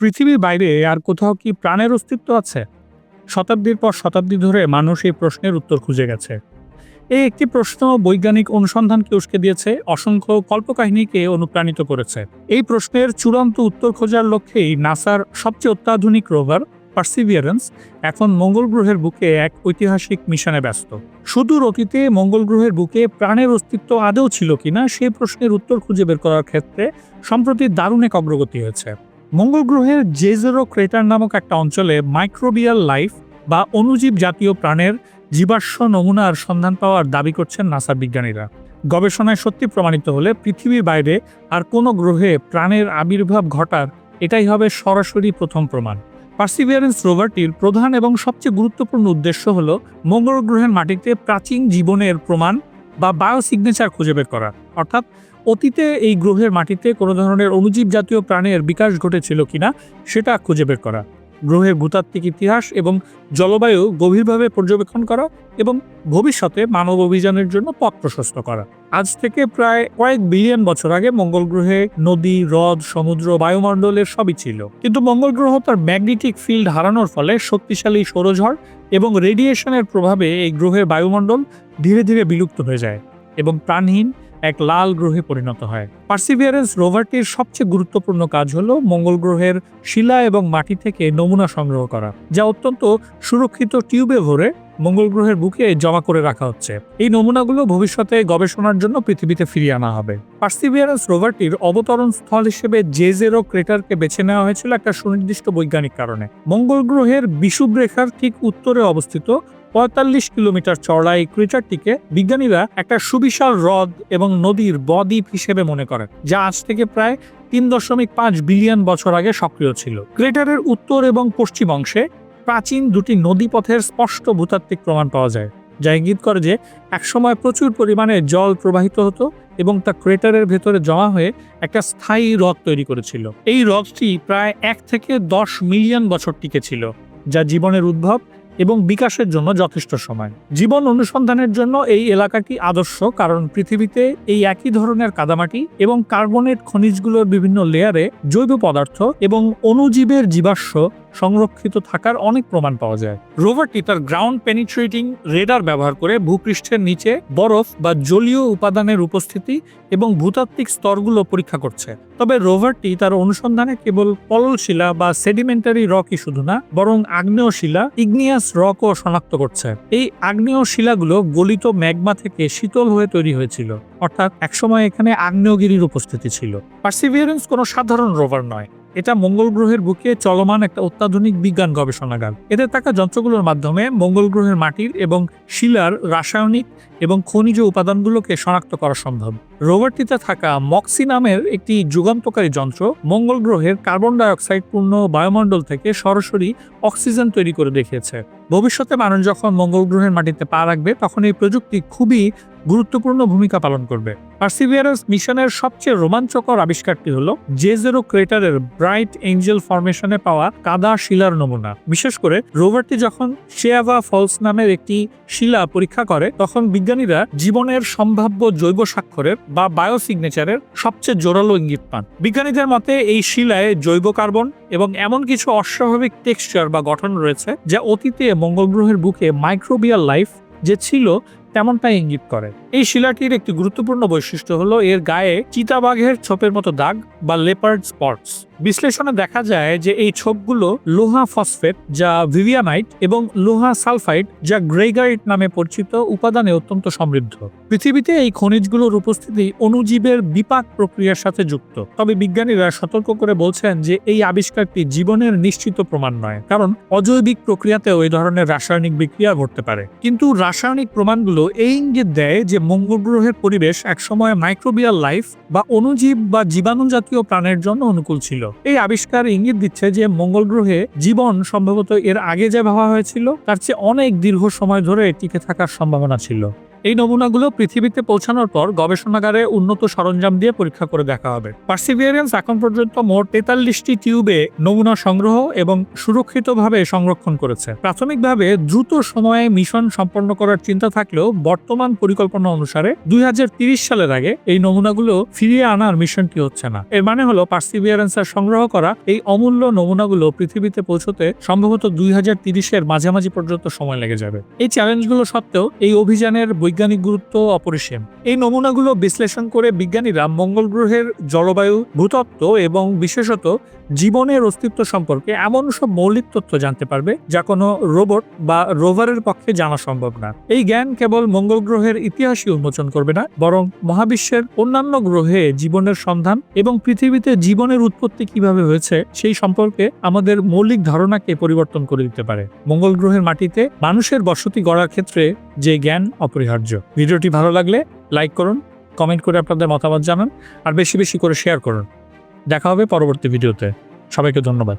পৃথিবীর বাইরে আর কোথাও কি প্রাণের অস্তিত্ব আছে? শতাব্দীর পর শতাব্দী ধরে মানুষ এই প্রশ্নের উত্তর খুঁজে গেছে। এই একটি প্রশ্ন বৈজ্ঞানিক অনুসন্ধানকে উস্কে দিয়েছে, অসংখ্য কল্পকাহিনীকে অনুপ্রাণিত করেছে। এই প্রশ্নের চূড়ান্ত উত্তর খোঁজার লক্ষ্যেই নাসার সবচেয়ে অত্যাধুনিক রোভার, পার্সিভিয়ারেন্স, এখন মঙ্গল গ্রহের বুকে এক ঐতিহাসিক মিশনে ব্যস্ত। সুদূর অতীতে মঙ্গল গ্রহের বুকে প্রাণের অস্তিত্ব আদৌ ছিল কিনা সেই প্রশ্নের উত্তর খুঁজে বের করার ক্ষেত্রে সম্প্রতি দারুণ এক অগ্রগতি হয়েছে। মঙ্গল গ্রহের জেজেরো ক্রেটার নামক একটা অঞ্চলে মাইক্রোবিয়াল লাইফ বা অণুজীব জাতীয় প্রাণের জীবাশ্ম নমুনার সন্ধান পাওয়ার দাবি করছেন নাসার বিজ্ঞানীরা। গবেষণায় সত্যি প্রমাণিত হলে পৃথিবীর বাইরে আর কোনো গ্রহে প্রাণের আবির্ভাব ঘটার এটাই হবে সরাসরি প্রথম প্রমাণ। পার্সিভিয়ারেন্স রোভারটির প্রধান এবং সবচেয়ে গুরুত্বপূর্ণ উদ্দেশ্য হল মঙ্গল গ্রহের মাটিতে প্রাচীন জীবনের প্রমাণ বা বায়োসিগনেচার খুঁজে বের করা। অর্থাৎ অতীতে এই গ্রহের মাটিতে কোনো ধরনের অনুজীব জাতীয় প্রাণের বিকাশ ঘটেছিল কিনা সেটা খুঁজে বের করা। গ্রহের ভূতাত্ত্বিক ইতিহাস এবং জলবায়ু গভীরভাবে পর্যবেক্ষণ করা এবং ভবিষ্যতে মানব অভিযানের জন্য পথ প্রশস্ত করা। আজ থেকে প্রায় কয়েক বিলিয়ন বছর আগে মঙ্গল গ্রহে নদী, হ্রদ, সমুদ্র, বায়ুমণ্ডলের সবই ছিল। কিন্তু মঙ্গল গ্রহ তার ম্যাগনেটিক ফিল্ড হারানোর ফলে শক্তিশালী সৌরঝড় এবং রেডিয়েশনের প্রভাবে এই গ্রহের বায়ুমণ্ডল ধীরে ধীরে বিলুপ্ত হয়ে যায় এবং প্রাণহীন এক লাল গ্রহে পরিণত হয়। পার্সিভিয়ারেন্স রোভারটির সবচেয়ে গুরুত্বপূর্ণ কাজ হল মঙ্গল গ্রহের শিলা এবং মাটি থেকে নমুনা সংগ্রহ করা, যা অত্যন্ত সুরক্ষিত টিউবে ভরে মঙ্গল গ্রহের বুকে জমা করে রাখা হচ্ছে। এই নমুনাগুলো ভবিষ্যতে গবেষণার জন্য পৃথিবীতে ফিরিয়ে আনা হবে। পার্সিভিয়ারেন্স রোভারটির অবতরণ স্থল হিসেবে জে জেরো ক্রেটারকে বেছে নেওয়া হয়েছিল একটা সুনির্দিষ্ট বৈজ্ঞানিক কারণে। মঙ্গল গ্রহের বিষুব রেখার ঠিক উত্তরে অবস্থিত পঁয়তাল্লিশ কিলোমিটার চওড়া এই ক্রেটারটিকে বিজ্ঞানীরা একটা সুবিশাল হ্রদ এবং নদীর বদ্বীপ হিসেবে মনে করেন, যা আজ থেকে প্রায় তিন দশমিক পাঁচ বিলিয়ন বছর আগে সক্রিয় ছিল। ক্রেটারের উত্তর এবং পশ্চিম অংশে প্রাচীন দুটি নদীপথের স্পষ্ট ভূতাত্ত্বিক প্রমাণ পাওয়া যায়, যা ইঙ্গিত করে যে একসময় প্রচুর পরিমাণে জল প্রবাহিত হতো এবং তা ক্রেটারের ভেতরে জমা হয়ে একটা স্থায়ী হ্রদ তৈরি করেছিল। এই হ্রদটি প্রায় এক থেকে দশ মিলিয়ন বছর টিকে ছিল, যা জীবনের উদ্ভব এবং বিকাশের জন্য যথেষ্ট সময়। জীবন অনুসন্ধানের জন্য এই এলাকাটি আদর্শ কারণ পৃথিবীতে এই একই ধরনের কাদামাটি এবং কার্বনেট খনিজগুলোর বিভিন্ন লেয়ারে জৈব পদার্থ এবং অণুজীবের জীবাশ্ম সংরক্ষিত থাকার অনেক প্রমাণ পাওয়া যায়। রোভারটি তার গ্রাউন্ড পেনিট্রেটিং রেডার ব্যবহার করে ভূপৃষ্ঠের নিচে বরফ বা জলীয় উপাদানের উপস্থিতি এবং ভূতাত্ত্বিক স্তরগুলো পরীক্ষা করছে। তবে রোভারটি তার অনুসন্ধানে কেবল পলল শিলা বা সেডিমেন্টারি রকই শুধু না, বরং আগ্নেয় শিলা ইগনিয়াস রকও শনাক্ত করছে। এই আগ্নেয় শিলাগুলো গলিত ম্যাগমা থেকে শীতল হয়ে তৈরি হয়েছিল, অর্থাৎ একসময় এখানে আগ্নেয়গিরির উপস্থিতি ছিল। পার্সিভিয়ারেন্স কোনো সাধারণ রোভার নয়। এটা মঙ্গল গ্রহের বুকে চলমান একটা অত্যাধুনিক বিজ্ঞান গবেষণাগার। এতে থাকা যন্ত্রগুলোর মাধ্যমে মঙ্গল গ্রহের মাটির এবং শিলার রাসায়নিক এবং খনিজ উপাদানগুলোকে শনাক্ত করা সম্ভব। রোভারটিতে থাকা মক্সি নামের একটি যুগান্তকারী যন্ত্র মঙ্গল গ্রহের কার্বন ডাইঅক্সাইড পূর্ণ বায়ুমণ্ডল থেকে সরাসরি অক্সিজেন তৈরি করে দেখিয়েছে। ভবিষ্যতে মানুষ যখন মঙ্গল গ্রহের মাটিতে পা রাখবে, তখন এই প্রযুক্তি খুবই গুরুত্বপূর্ণ ভূমিকা পালন করবে। পার্সিভিয়ারেন্স মিশনের সবচেয়ে রোমাঞ্চকর আবিষ্কারটি হলো জেজেরো ক্রেটারের ব্রাইট এঞ্জেল ফরমেশনে পাওয়া কাদা শিলার নমুনা। বিশেষ করে রোভারটি যখন শেয়াভা ফলস নামের একটি শিলা পরীক্ষা করে, তখন বিজ্ঞানীরা জীবনের সম্ভাব্য জৈব স্বাক্ষরের বা বায়োসিগনেচারের সবচেয়ে জোরালো ইঙ্গিত পান। বিজ্ঞানীদের মতে এই শিলায় জৈব কার্বন এবং এমন কিছু অস্বাভাবিক টেক্সচার বা গঠন রয়েছে যা অতীতে মঙ্গল গ্রহের বুকে মাইক্রোবিয়াল লাইফ যে ছিল তেমনটাই ইঙ্গিত করে। এই শিলাটির একটি গুরুত্বপূর্ণ বৈশিষ্ট্য হলো এর গায়ে চিতাবাঘের ছোপের মতো দাগ বা লেপার্ড স্পটস বিশ্লেষণে দেখা যায় যে এই ছোপগুলো লোহা ফসফেট যা ভিভিয়ানাইট এবং লোহা সালফাইড যা গ্রেগাইট নামে পরিচিত উপাদানে অত্যন্ত সমৃদ্ধ। পৃথিবীতে এই খনিজগুলোর উপস্থিতি অণুজীবের বিপাক প্রক্রিয়ার সাথে যুক্ত। তবে বিজ্ঞানীরা সতর্ক করে বলছেন যে এই আবিষ্কারটি জীবনের নিশ্চিত প্রমাণ নয়, কারণ অজৈবিক প্রক্রিয়াতেও এই ধরনের রাসায়নিক বিক্রিয়া ঘটতে পারে। কিন্তু রাসায়নিক প্রমাণগুলো এই ইঙ্গিত দেয় যে মঙ্গল গ্রহের পরিবেশ একসময় মাইক্রোবিয়াল লাইফ বা অণুজীব বা জীবাণু জাতীয় প্রাণের জন্য অনুকূল ছিল। এই আবিষ্কার ইঙ্গিত দিচ্ছে যে মঙ্গল গ্রহে জীবন সম্ভবত এর আগে যে ভাবা হয়েছিল, তার চেয়ে অনেক দীর্ঘ সময় ধরে টিকে থাকার সম্ভাবনা ছিল। এই নমুনাগুলো পৃথিবীতে পৌঁছানোর পর গবেষণাগারে উন্নত সরঞ্জাম দিয়ে পরীক্ষা করে দেখা হবে। পার্সিভিয়ারেন্স এখন পর্যন্ত মোট তেতাল্লিশটি টিউবে নমুনা সংগ্রহ এবং সুরক্ষিতভাবে সংরক্ষণ করেছে। প্রাথমিকভাবে দ্রুত সময়ে মিশন সম্পন্ন করার চিন্তা থাকলেও বর্তমান পরিকল্পনা অনুসারে দুই সালের আগে এই নমুনাগুলো ফিরিয়ে আনার মিশনটি হচ্ছে না। এর মানে হলো পার্সিভিয়ারেন্সের সংগ্রহ করা এই অমূল্য নমুনাগুলো পৃথিবীতে পৌঁছতে সম্ভবত দুই হাজার মাঝামাঝি পর্যন্ত সময় লেগে যাবে। এই চ্যালেঞ্জগুলো সত্ত্বেও এই অভিযানের বৈজ্ঞানিক গুরুত্ব অপরিসীম। এই নমুনাগুলো বিশ্লেষণ করে বিজ্ঞানীরা মঙ্গল গ্রহের জলবায়ু, ভূতত্ত্ব এবং বিশেষত জীবনের অস্তিত্ব সম্পর্কে এমন সব মৌলিক তথ্য জানতে পারবে যা কোনো রোবট বা রোভারের পক্ষে জানা সম্ভব না। এই জ্ঞান কেবল মঙ্গল গ্রহের ইতিহাসই উন্মোচন করবে না, বরং মহাবিশ্বের অন্যান্য গ্রহে জীবনের সন্ধান এবং পৃথিবীতে জীবনের উৎপত্তি কীভাবে হয়েছে সেই সম্পর্কে আমাদের মৌলিক ধারণাকে পরিবর্তন করে দিতে পারে। মঙ্গল গ্রহের মাটিতে মানুষের বসতি গড়ার ক্ষেত্রে যে জ্ঞান অপরিহার্য। ভিডিওটি ভালো লাগলে লাইক করুন কমেন্ট করে আপনাদের মতামত জানান, আর বেশি বেশি করে শেয়ার করুন। দেখা হবে পরবর্তী ভিডিওতে। সবাইকে ধন্যবাদ।